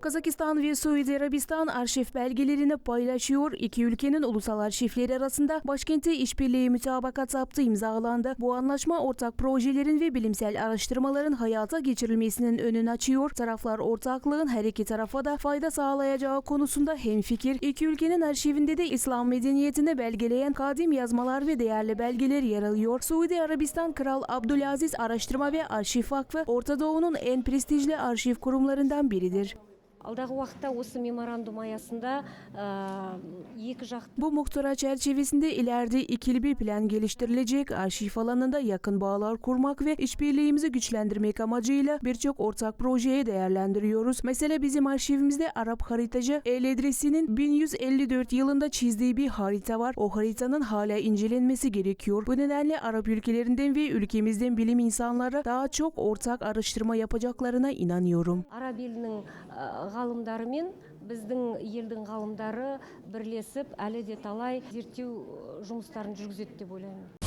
Kazakistan ve Suudi Arabistan arşiv belgelerini paylaşıyor. İki ülkenin ulusal arşivleri arasında başkenti işbirliği mütabakat zaptı imzalandı. Bu anlaşma ortak projelerin ve bilimsel araştırmaların hayata geçirilmesinin önünü açıyor. Taraflar ortaklığın her iki tarafa da fayda sağlayacağı konusunda hemfikir. İki ülkenin arşivinde de İslam medeniyetini belgeleyen kadim yazmalar ve değerli belgeler yer alıyor. Suudi Arabistan Kral Abdülaziz Araştırma ve Arşiv Vakfı Orta Doğu'nun en prestijli arşiv kurumlarından biridir алдағы уақытта осы меморандум аясында ә, екі жақ Bu muhtara çerçevesinde ileride ikili bir plan geliştirilecek. Arşiv alanında yakın bağlar kurmak ve işbirliğimizi güçlendirmek amacıyla birçok ortak projeye değerlendiriyoruz. Mesela bizim arşivimizde Arap haritacı El Edrisi'nin 1154 yılında çizdiği bir harita var. O haritanın hala incelenmesi gerekiyor. Bu nedenle Arap ülkelerinden ve ülkemizden bilim insanları daha çok ortak araştırma yapacaklarına inanıyorum. араб елінің ә, ғалымдары мен біздің елдің ғалымдары бірлесіп әлі де талай зерттеу жұмыстарын жүргізеді деп ойлаймын.